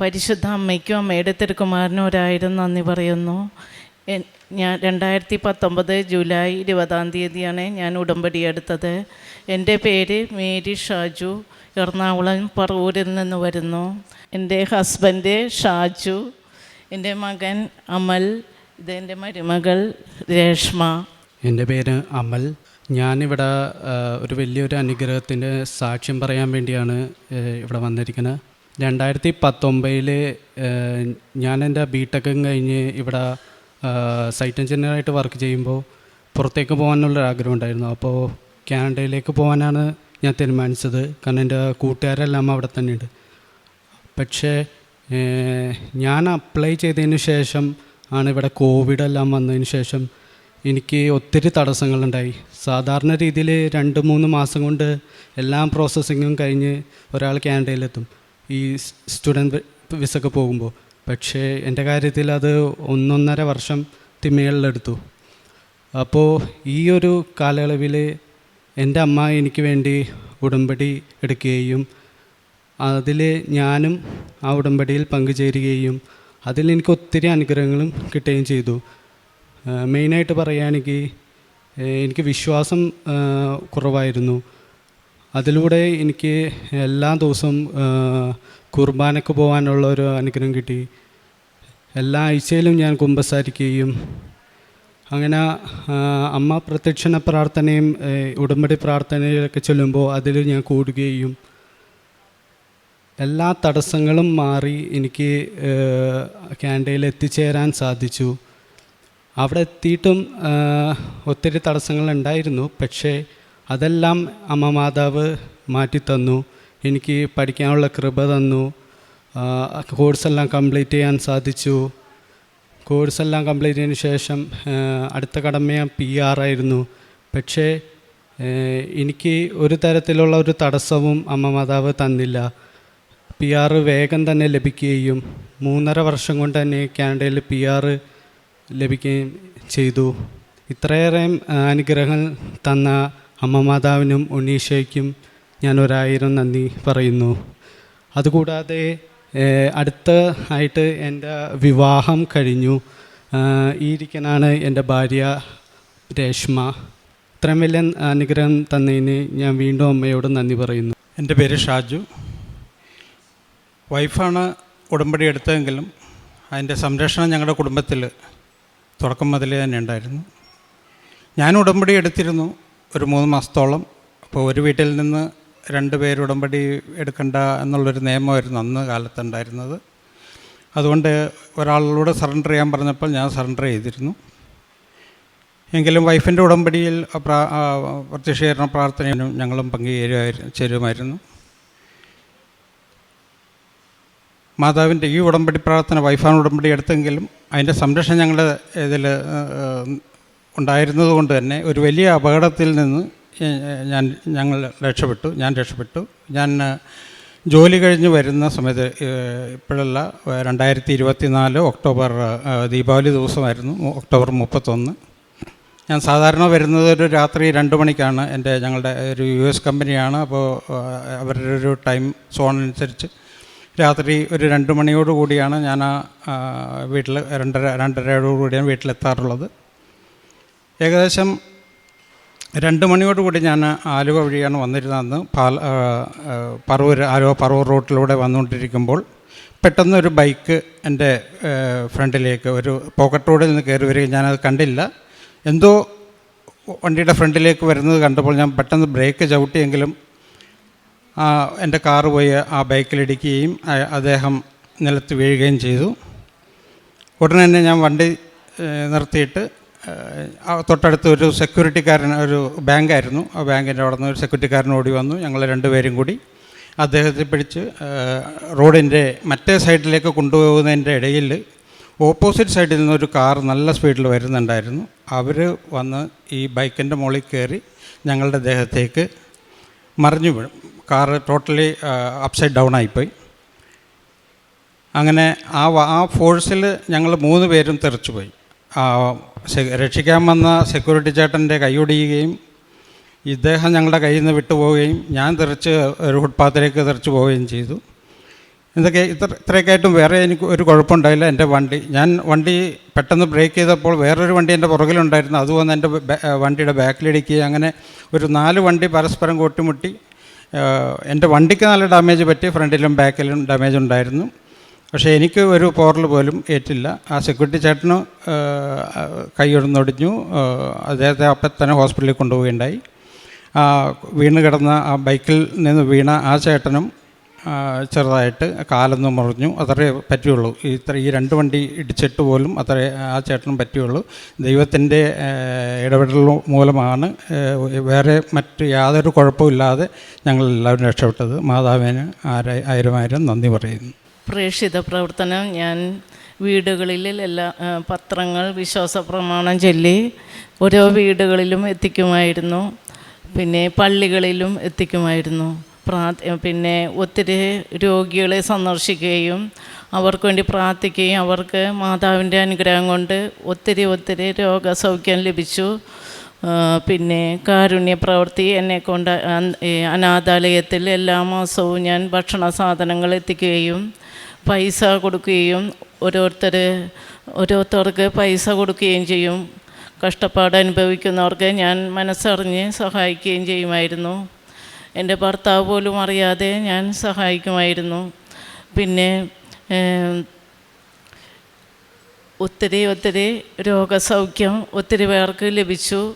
പരിശുദ്ധ അമ്മയ്ക്കും അമ്മയുടെ തിരുക്കുമാരനും ഒരായിരം നന്ദി പറയുന്നു. ഞാൻ രണ്ടായിരത്തി പത്തൊമ്പത് ജൂലൈ ഇരുപതാം തീയതിയാണ് ഞാൻ ഉടമ്പടി എടുത്തത്. എന്റെ പേര് മേരി ഷാജു എറണാകുളം പറവൂരിൽ നിന്ന് വരുന്നു. എന്റെ ഹസ്ബൻഡ് ഷാജു എന്റെ മകൻ അമൽ ഇതെന്റെ മരുമകൾ രേഷ്മ. എന്റെ പേര് അമൽ. ഞാനിവിടെ ഒരു വലിയൊരു അനുഗ്രഹത്തിന്റെ സാക്ഷ്യം പറയാൻ വേണ്ടിയാണ് ഇവിടെ വന്നിരിക്കുന്നത്. രണ്ടായിരത്തി പത്തൊമ്പതിൽ ഞാൻ എന്റെ ബി ടെക്കും കഴിഞ്ഞ് ഇവിടെ സൈറ്റ് എഞ്ചിനീയറായിട്ട് വർക്ക് ചെയ്യുമ്പോൾ പുറത്തേക്ക് പോകാനുള്ളൊരു ആഗ്രഹം ഉണ്ടായിരുന്നു അപ്പോൾ കാനഡയിലേക്ക് പോകാനാണ് ഞാൻ തീരുമാനിച്ചത്. കാരണം എന്റെ കൂട്ടുകാരെല്ലാം അവിടെ തന്നെയുണ്ട്. പക്ഷേ ഞാൻ അപ്ലൈ ചെയ്തതിന് ശേഷം ആണ് ഇവിടെ കോവിഡ് എല്ലാം വന്നതിന് ശേഷം എനിക്ക് ഒത്തിരി തടസ്സങ്ങളുണ്ടായി. സാധാരണ രീതിയിൽ രണ്ട് മൂന്ന് മാസം കൊണ്ട് എല്ലാ പ്രോസസ്സിങ്ങും കഴിഞ്ഞ് ഒരാൾ കാനഡയിലെത്തും. ഈ സ്റ്റുഡന്റ് വിസക്ക് പോകുമ്പോൾ പക്ഷേ എന്റെ കാര്യത്തിൽ അത് ഒന്നൊന്നര വർഷം തിമ്മകളിലെടുത്തു അപ്പോൾ ഈ ഒരു കാലയളവിൽ എന്റെ അമ്മ എനിക്ക് വേണ്ടി ഉടമ്പടി എടുക്കുകയും അതിൽ ഞാനും ആ ഉടമ്പടിയിൽ പങ്കുചേരുകയും അതിൽ എനിക്ക് ഒത്തിരി അനുഗ്രഹങ്ങളും കിട്ടുകയും ചെയ്തു. മെയിനായിട്ട് പറയുകയാണെങ്കിൽ എനിക്ക് വിശ്വാസം കുറവായിരുന്നു. അതിലൂടെ എനിക്ക് എല്ലാ ദിവസവും കുർബാനയ്ക്ക് പോകാനുള്ള ഒരു അനുഗ്രഹം കിട്ടി. എല്ലാ ആഴ്ചയിലും ഞാൻ കുമ്പസാരിക്കുകയും അങ്ങനെ അമ്മ പ്രത്യക്ഷണ പ്രാർത്ഥനയും ഉടമ്പടി പ്രാർത്ഥനയിലൊക്കെ ചൊല്ലുമ്പോൾ അതിൽ ഞാൻ കൂടുകയും എല്ലാ തടസ്സങ്ങളും മാറി എനിക്ക് ക്യാൻഡയിൽ എത്തിച്ചേരാൻ സാധിച്ചു. അവിടെ എത്തിയിട്ടും ഒത്തിരി തടസ്സങ്ങൾ ഉണ്ടായിരുന്നു. പക്ഷേ അതെല്ലാം അമ്മ മാതാവ് മാറ്റിത്തന്നു. എനിക്ക് പഠിക്കാനുള്ള കൃപ തന്നു. കോഴ്സെല്ലാം കംപ്ലീറ്റ് ചെയ്യാൻ സാധിച്ചു. കോഴ്സെല്ലാം കംപ്ലീറ്റ് ചെയ്തതിന് ശേഷം അടുത്ത കടമ പി ആർ ആയിരുന്നു. പക്ഷേ എനിക്ക് ഒരു തരത്തിലുള്ള ഒരു തടസ്സവും അമ്മ മാതാവ് തന്നില്ല. പി ആർ വേഗം തന്നെ ലഭിക്കുകയും മൂന്നര വർഷം കൊണ്ട് തന്നെ കാനഡയിൽ പി ആർ ലഭിക്കുകയും ചെയ്തു. ഇത്രയേറെ അനുഗ്രഹം തന്ന അമ്മ മാതാവിനും ഉണ്ണീഷയ്ക്കും ഞാൻ ഒരായിരം നന്ദി പറയുന്നു. അതുകൂടാതെ അടുത്ത ആയിട്ട് എന്റെ വിവാഹം കഴിഞ്ഞു. ഈരിക്കനാണ് എന്റെ ഭാര്യ രേഷ്മ. ഇത്രയും വലിയ അനുഗ്രഹം തന്നതിന് ഞാൻ വീണ്ടും അമ്മയോട് നന്ദി പറയുന്നു. എന്റെ പേര് ഷാജു. വൈഫാണ് ഉടമ്പടി എടുത്തതെങ്കിലും അതിന്റെ സംരക്ഷണം ഞങ്ങളുടെ കുടുംബത്തിൽ തുടക്കം മുതലേ തന്നെ ഉണ്ടായിരുന്നു. ഞാൻ ഉടമ്പടി എടുത്തിരുന്നു. ഒരു മൂന്ന് മാസത്തോളം അപ്പോൾ ഒരു വീട്ടിൽ നിന്ന് രണ്ട് പേര് ഉടമ്പടി എടുക്കണ്ട എന്നുള്ളൊരു നിയമമായിരുന്നു അന്ന് കാലത്തുണ്ടായിരുന്നത്. അതുകൊണ്ട് ഒരാളിലൂടെ സറണ്ടർ ചെയ്യാൻ പറഞ്ഞപ്പോൾ ഞാൻ സറണ്ടർ ചെയ്തിരുന്നു. എങ്കിലും വൈഫിന്റെ ഉടമ്പടിയിൽ പ്രാ പ്രാർത്ഥനയും പ്രത്യക്ഷീകരണ പ്രാർത്ഥനയിലും ഞങ്ങളും പങ്കുചേരുമായിരുന്നു ചേരുമായിരുന്നു. മാതാവിന്റെ ഈ ഉടമ്പടി പ്രാർത്ഥന വൈഫാണ് ഉടമ്പടി എടുത്തെങ്കിലും അതിന്റെ സംരക്ഷണം ഞങ്ങളുടെ ഇതിൽ ഉണ്ടായിരുന്നത് കൊണ്ട് തന്നെ ഒരു വലിയ അപകടത്തിൽ നിന്ന് ഞാൻ ഞങ്ങൾ രക്ഷപ്പെട്ടു ഞാൻ രക്ഷപ്പെട്ടു. ഞാൻ ജോലി കഴിഞ്ഞ് വരുന്ന സമയത്ത് ഇപ്പോഴുള്ള രണ്ടായിരത്തി ഇരുപത്തി നാല് ഒക്ടോബർ ദീപാവലി ദിവസമായിരുന്നു ഒക്ടോബർ മുപ്പത്തൊന്ന്. ഞാൻ സാധാരണ വരുന്നത് ഒരു രാത്രി രണ്ട് മണിക്കാണ് എന്റെ ഞങ്ങളുടെ ഒരു യു എസ് കമ്പനിയാണ്. അപ്പോൾ അവരുടെ ഒരു ടൈം സോൺ അനുസരിച്ച് രാത്രി ഒരു രണ്ട് മണിയോട് കൂടിയാണ് ഞാൻ ആ വീട്ടിൽ രണ്ടര രണ്ടരയോട് കൂടിയാണ് വീട്ടിലെത്താറുള്ളത്. ഏകദേശം രണ്ട് മണിയോട് കൂടി ഞാൻ ആലുവ വഴിയാണ് വന്നിരുന്നതെന്ന് പാൽ പറവൂർ ആലുവ പറവൂർ റോട്ടിലൂടെ വന്നുകൊണ്ടിരിക്കുമ്പോൾ പെട്ടെന്ന് ഒരു ബൈക്ക് എന്റെ ഫ്രണ്ടിലേക്ക് ഒരു പോക്കറ്റ് റോഡിൽ നിന്ന് കയറി വരികയും ഞാനത് കണ്ടില്ല. എന്തോ വണ്ടിയുടെ ഫ്രണ്ടിലേക്ക് വരുന്നത് കണ്ടപ്പോൾ ഞാൻ പെട്ടെന്ന് ബ്രേക്ക് ചവിട്ടിയെങ്കിലും എന്റെ കാറ് പോയി ആ ബൈക്കിലിടിക്കുകയും അദ്ദേഹം നിലത്ത് വീഴുകയും ചെയ്തു. ഉടനെ തന്നെ ഞാൻ വണ്ടി നിർത്തിയിട്ട് തൊട്ടടുത്ത് ഒരു സെക്യൂരിറ്റിക്കാരൻ ഒരു ബാങ്കായിരുന്നു. ആ ബാങ്കിന്റെ അവിടെ നിന്ന് ഒരു സെക്യൂരിറ്റിക്കാരൻ ഓടി വന്നു. ഞങ്ങൾ രണ്ടുപേരും കൂടി അദ്ദേഹത്തെ പിടിച്ച് റോഡിന്റെ മറ്റേ സൈഡിലേക്ക് കൊണ്ടുപോകുന്നതിന്റെ ഇടയിൽ ഓപ്പോസിറ്റ് സൈഡിൽ നിന്നൊരു കാർ നല്ല സ്പീഡിൽ വരുന്നുണ്ടായിരുന്നു. അവർ വന്ന് ഈ ബൈക്കിന്റെ മുകളിൽ കയറി ഞങ്ങളുടെ ദേഹത്തേക്ക് മറിഞ്ഞു വീഴും കാറ് ടോട്ടലി അപ്സൈഡ് ഡൗൺ ആയിപ്പോയി. അങ്ങനെ ആ ആ ഫോഴ്സിൽ ഞങ്ങൾ മൂന്ന് പേരും തെറിച്ചുപോയി. ആ സെ- രക്ഷിക്കാൻ വന്ന സെക്യൂരിറ്റി ചേട്ടന്റെ കൈയൊടിയുകയും ഇദ്ദേഹം ഞങ്ങളുടെ കയ്യിൽ നിന്ന് വിട്ടുപോവുകയും ഞാൻ തെറിച്ച് ഒരു ഫുട്പാത്തിലേക്ക് തെറിച്ച് പോവുകയും ചെയ്തു. എന്തൊക്കെ ഇത്ര ഇത്രയൊക്കെ ആയിട്ടും വേറെ എനിക്ക് ഒരു കുഴപ്പമുണ്ടായില്ല എന്റെ വണ്ടി. ഞാൻ വണ്ടി പെട്ടെന്ന് ബ്രേക്ക് ചെയ്തപ്പോൾ വേറൊരു വണ്ടി എന്റെ പുറകിലുണ്ടായിരുന്നു. അത് വന്ന് എന്റെ വണ്ടിയുടെ ബാക്കിലിടിക്കുകയും അങ്ങനെ ഒരു നാല് വണ്ടി പരസ്പരം കൂട്ടിമുട്ടി എന്റെ വണ്ടിക്ക് നല്ല ഡാമേജ് പറ്റി ഫ്രണ്ടിലും ബാക്കിലും ഡാമേജ് ഉണ്ടായിരുന്നു. പക്ഷേ എനിക്ക് ഒരു പോറൽ പോലും ഏറ്റില്ല. ആ സെക്യൂരിറ്റി ചേട്ടന് കൈയൊടുന്നൊടിഞ്ഞു അദ്ദേഹത്തെ അപ്പം തന്നെ ഹോസ്പിറ്റലിൽ കൊണ്ടുപോവുകയുണ്ടായി. വീണ് കിടന്ന ആ ബൈക്കിൽ നിന്ന് വീണ ആ ചേട്ടനും ചെറുതായിട്ട് കാലൊന്ന് മുറിഞ്ഞു. അത്രേ പറ്റുള്ളൂ ഇത്ര ഈ രണ്ട് വണ്ടി ഇടിച്ചിട്ട് പോലും അത്രേ ആ ചേട്ടനും പറ്റുള്ളൂ ദൈവത്തിന്റെ ഇടപെടൽ മൂലമാണ് വേറെ മറ്റ് യാതൊരു കുഴപ്പമില്ലാതെ ഞങ്ങളെല്ലാവരും രക്ഷപ്പെട്ടത്. മാതാവിന് ആര ആയിരം ആയിരം നന്ദി പറയുന്നു. പ്രേക്ഷിത പ്രവർത്തനം. ഞാൻ വീടുകളിൽ എല്ലാ പത്രങ്ങൾ വിശ്വാസ പ്രമാണം ചൊല്ലി ഓരോ വീടുകളിലും എത്തിക്കുമായിരുന്നു. പിന്നെ പള്ളികളിലും എത്തിക്കുമായിരുന്നു. പ്രാർത്ഥ പിന്നെ ഒത്തിരി രോഗികളെ സന്ദർശിക്കുകയും അവർക്ക് വേണ്ടി പ്രാർത്ഥിക്കുകയും അവർക്ക് മാതാവിന്റെ അനുഗ്രഹം കൊണ്ട് ഒത്തിരി ഒത്തിരി രോഗസൗഖ്യം ലഭിച്ചു. പിന്നെ കാരുണ്യ പ്രവൃത്തി എന്നെ കൊണ്ട് അനാഥാലയത്തിൽ എല്ലാ മാസവും ഞാൻ ഭക്ഷണ സാധനങ്ങൾ എത്തിക്കുകയും പൈസ കൊടുക്കുകയും ഓരോരുത്തർ ഓരോരുത്തർക്ക് പൈസ കൊടുക്കുകയും ചെയ്യും. കഷ്ടപ്പാട് അനുഭവിക്കുന്നവർക്ക് ഞാൻ മനസ്സറിഞ്ഞ് സഹായിക്കുകയും ചെയ്യുമായിരുന്നു. എന്റെ ഭർത്താവ് പോലും അറിയാതെ ഞാൻ സഹായിക്കുമായിരുന്നു. പിന്നെ ഒത്തിരി ഒത്തിരി രോഗസൗഖ്യം ഒത്തിരി പേർക്ക് ലഭിച്ചു.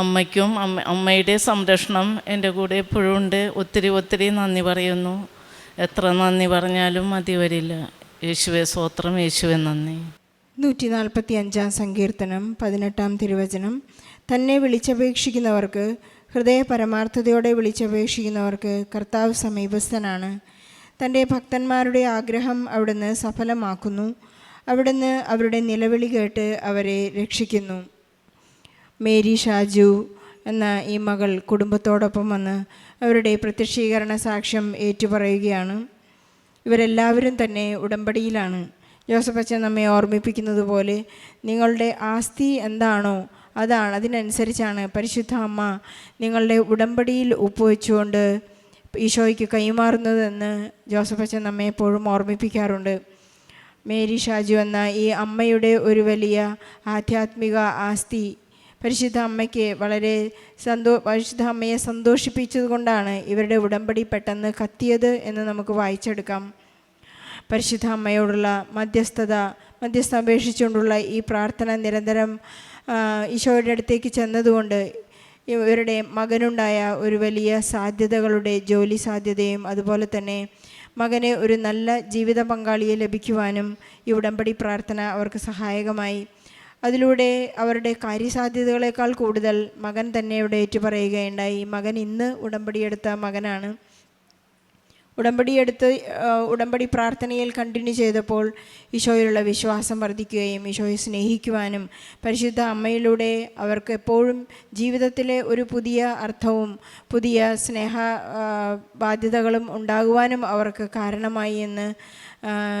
അമ്മയ്ക്കും അമ്മ അമ്മയുടെ സംരക്ഷണം എന്റെ കൂടെ എപ്പോഴും ഉണ്ട്. ഒത്തിരി ഒത്തിരി നന്ദി പറയുന്നു. എത്ര നന്ദി പറഞ്ഞാലും മതി വരില്ല. യേശുവെ സ്വോത്രം യേശുവെ നന്ദി. നൂറ്റി നാൽപ്പത്തി അഞ്ചാം സങ്കീർത്തനം പതിനെട്ടാം തിരുവചനം. തന്നെ വിളിച്ചപേക്ഷിക്കുന്നവർക്ക് ഹൃദയ പരമാർത്ഥതയോടെ വിളിച്ചപേക്ഷിക്കുന്നവർക്ക് കർത്താവ് സമീപസ്ഥനാണ്. തന്റെ ഭക്തന്മാരുടെ ആഗ്രഹം അവിടുന്ന് സഫലമാക്കുന്നു. അവിടുന്ന് അവരുടെ നിലവിളി കേട്ട് അവരെ രക്ഷിക്കുന്നു. മേരി ഷാജു എന്ന ഈ മകൾ കുടുംബത്തോടൊപ്പം വന്ന് അവരുടെ പ്രത്യക്ഷീകരണ സാക്ഷ്യം ഏറ്റുപറയുകയാണ്. ഇവരെല്ലാവരും തന്നെ ഉടമ്പടിയിലാണ്. ജോസഫ് അച്ഛൻ നമ്മെ ഓർമ്മിപ്പിക്കുന്നത് പോലെ നിങ്ങളുടെ ആസ്തി എന്താണോ അതാണ് അതിനനുസരിച്ചാണ് പരിശുദ്ധ അമ്മ നിങ്ങളുടെ ഉടമ്പടിയിൽ ഒപ്പുവെച്ചുകൊണ്ട് ഈശോയ്ക്ക് കൈമാറുന്നതെന്ന് ജോസഫ് അച്ഛൻ നമ്മെ എപ്പോഴും ഓർമ്മിപ്പിക്കാറുണ്ട്. മേരി ഷാജു എന്ന ഈ അമ്മയുടെ ഒരു വലിയ ആധ്യാത്മിക ആസ്തി പരിശുദ്ധ അമ്മയ്ക്ക് വളരെ സന്തോ പരിശുദ്ധ അമ്മയെ സന്തോഷിപ്പിച്ചതുകൊണ്ടാണ് ഇവരുടെ ഉടമ്പടി പെട്ടെന്ന് കത്തിയത് എന്ന് നമുക്ക് വായിച്ചെടുക്കാം. പരിശുദ്ധ അമ്മയോടുള്ള മധ്യസ്ഥത മധ്യസ്ഥ അപേക്ഷിച്ചുകൊണ്ടുള്ള ഈ പ്രാർത്ഥന നിരന്തരം ഈശോയുടെ അടുത്തേക്ക് ചെന്നതുകൊണ്ട് ഇവരുടെ മകനുണ്ടായ ഒരു വലിയ സാധ്യതകളുടെ ജോലി സാധ്യതയും അതുപോലെ തന്നെ മകന് ഒരു നല്ല ജീവിത പങ്കാളിയെ ലഭിക്കുവാനും ഈ ഉടമ്പടി പ്രാർത്ഥന അവർക്ക് സഹായകമായി. അതിലൂടെ അവരുടെ കാര്യസാധ്യതകളെക്കാൾ കൂടുതൽ മകൻ തന്നെ ഇവിടെ ഏറ്റുപറയുകയുണ്ടായി. മകൻ ഇന്ന് ഉടമ്പടിയെടുത്ത മകനാണ്. ഉടമ്പടി എടുത്ത് ഉടമ്പടി പ്രാർത്ഥനയിൽ കണ്ടിന്യൂ ചെയ്തപ്പോൾ ഈശോയിലുള്ള വിശ്വാസം വർദ്ധിക്കുകയും ഈശോയെ സ്നേഹിക്കുവാനും പരിശുദ്ധ അമ്മയിലൂടെ അവർക്ക് എപ്പോഴും ജീവിതത്തിലെ ഒരു പുതിയ അർത്ഥവും പുതിയ സ്നേഹ ബാധ്യതകളും ഉണ്ടാകുവാനും അവർക്ക് കാരണമായി എന്ന്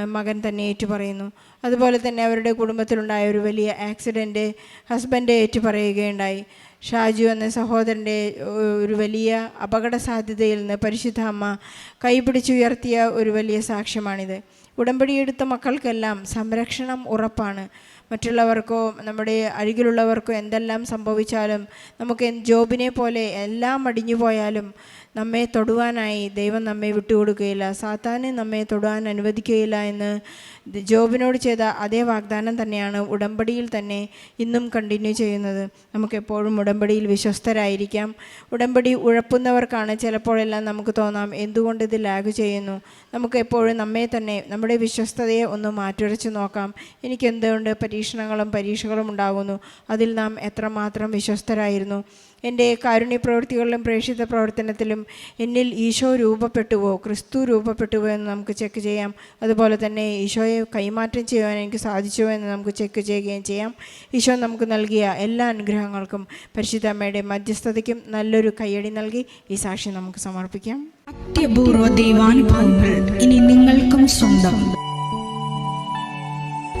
മകൻ തന്നെ ഏറ്റുപറയുന്നു. അതുപോലെ തന്നെ അവരുടെ കുടുംബത്തിലുണ്ടായ ഒരു വലിയ ആക്സിഡന്റ് ഹസ്ബൻഡ് ഏറ്റുപറയുകയുണ്ടായി. ഷാജു എന്ന സഹോദരന്റെ ഒരു വലിയ അപകട സാധ്യതയിൽ നിന്ന് പരിശുദ്ധ അമ്മ കൈപിടിച്ചുയർത്തിയ ഒരു വലിയ സാക്ഷ്യമാണിത്. ഉടമ്പടിയെടുത്ത മക്കൾക്കെല്ലാം സംരക്ഷണം ഉറപ്പാണ്. മറ്റുള്ളവർക്കോ നമ്മുടെ അരികിലുള്ളവർക്കോ എന്തെല്ലാം സംഭവിച്ചാലും നമുക്ക് ജോബിനെ പോലെ എല്ലാം അടിഞ്ഞു പോയാലും നമ്മെ തൊടുവാനായി ദൈവം നമ്മെ വിട്ടുകൊടുക്കുകയില്ല. സാത്താനെ നമ്മെ തൊടുവാൻ അനുവദിക്കുകയില്ല എന്ന് ജോബിനോട് ചെയ്ത അതേ വാഗ്ദാനം തന്നെയാണ് ഉടമ്പടിയിൽ തന്നെ ഇന്നും കണ്ടിന്യൂ ചെയ്യുന്നത്. നമുക്കെപ്പോഴും ഉടമ്പടിയിൽ വിശ്വസ്തരായിരിക്കാം. ഉടമ്പടി ഉഴപ്പുന്നവർക്കാണ് ചിലപ്പോഴെല്ലാം നമുക്ക് തോന്നാം എന്തുകൊണ്ട് ഇത് ലാഗ് ചെയ്യുന്നു. നമുക്ക് എപ്പോഴും നമ്മെ തന്നെ നമ്മുടെ വിശ്വസ്തതയെ ഒന്ന് മാറ്റുരച്ച് നോക്കാം. എനിക്കെന്തുകൊണ്ട് പരീക്ഷണങ്ങളും പരീക്ഷകളും ഉണ്ടാകുന്നു അതിൽ നാം എത്രമാത്രം വിശ്വസ്തരായിരുന്നു. എന്റെ കാരുണ്യ പ്രവൃത്തികളിലും പ്രേക്ഷിത പ്രവർത്തനത്തിലും എന്നിൽ ഈശോ രൂപപ്പെട്ടുവോ ക്രിസ്തു രൂപപ്പെട്ടുവോ എന്ന് നമുക്ക് ചെക്ക് ചെയ്യാം. അതുപോലെ തന്നെ ഈശോയെ കൈമാറ്റം ചെയ്യുവാൻ എനിക്ക് സാധിച്ചുവോ എന്ന് നമുക്ക് ചെക്ക് ചെയ്യുകയും ചെയ്യാം. ഈശോ നമുക്ക് നൽകിയ എല്ലാ അനുഗ്രഹങ്ങൾക്കും പരിശുദ്ധമ്മയുടെ മധ്യസ്ഥതയ്ക്കും നല്ലൊരു കയ്യടി നൽകി ഈ സാക്ഷി നമുക്ക് സമർപ്പിക്കാം. അത്യപൂർവ ദൈവാനുഭവങ്ങൾ ഇനി നിങ്ങൾക്കും സ്വന്തം.